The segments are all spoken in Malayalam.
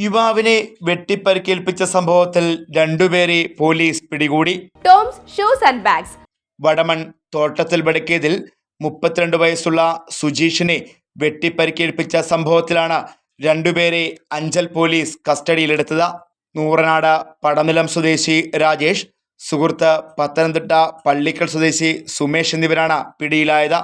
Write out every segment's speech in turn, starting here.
യുവാവിനെ വെട്ടിപ്പരിക്കേൽപ്പിച്ച സംഭവത്തിൽ രണ്ടുപേരെ പോലീസ് പിടികൂടി. Toms shoes and bags. Vadamon തോട്ടത്തിൽ വടക്കേതിൽ മുപ്പത്തിരണ്ട് വയസ്സുള്ള സുജീഷിനെ വെട്ടിപ്പരിക്കേൽപ്പിച്ച സംഭവത്തിലാണ് രണ്ടുപേരെ അഞ്ചൽ പോലീസ് കസ്റ്റഡിയിലെടുത്തത്. നൂറനാട് പടനിലം സ്വദേശി രാജേഷ് സുഹൃത്ത് പത്തനംതിട്ട പള്ളിക്കൽ സ്വദേശി സുമേഷ് എന്നിവരാണ് പിടിയിലായത്.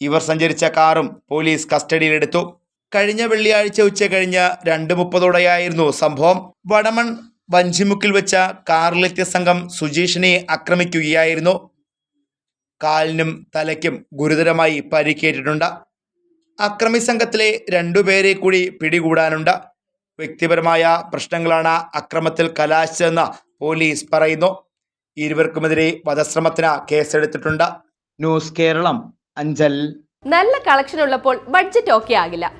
ഇവർ സഞ്ചരിച്ച കാറും പോലീസ് കസ്റ്റഡിയിലെടുത്തു. കഴിഞ്ഞ വെള്ളിയാഴ്ച ഉച്ച കഴിഞ്ഞ രണ്ട് മുപ്പതോടെയായിരുന്നു സംഭവം. വടമൺ വഞ്ചിമുക്കിൽ വെച്ച കാറിലെത്തിയ സംഘം സുജീഷിനെ ആക്രമിക്കുകയായിരുന്നു. കാലിനും തലയ്ക്കും ഗുരുതരമായി പരിക്കേറ്റിട്ടുണ്ട്. അക്രമി സംഘത്തിലെ രണ്ടുപേരെ കൂടി പിടികൂടാനുണ്ട്. വ്യക്തിപരമായ പ്രശ്നങ്ങളാണ് അക്രമത്തിൽ കലാശിച്ചതെന്ന് പോലീസ് പറയുന്നു. ഇരുവർക്കുമെതിരെ വധശ്രമത്തിന് കേസെടുത്തിട്ടുണ്ട്. ന്യൂസ് കേരളം അഞ്ചൽ. നല്ല കളക്ഷൻ ഉള്ളപ്പോൾ ബഡ്ജറ്റ് ഓക്കെ ആകില്ല.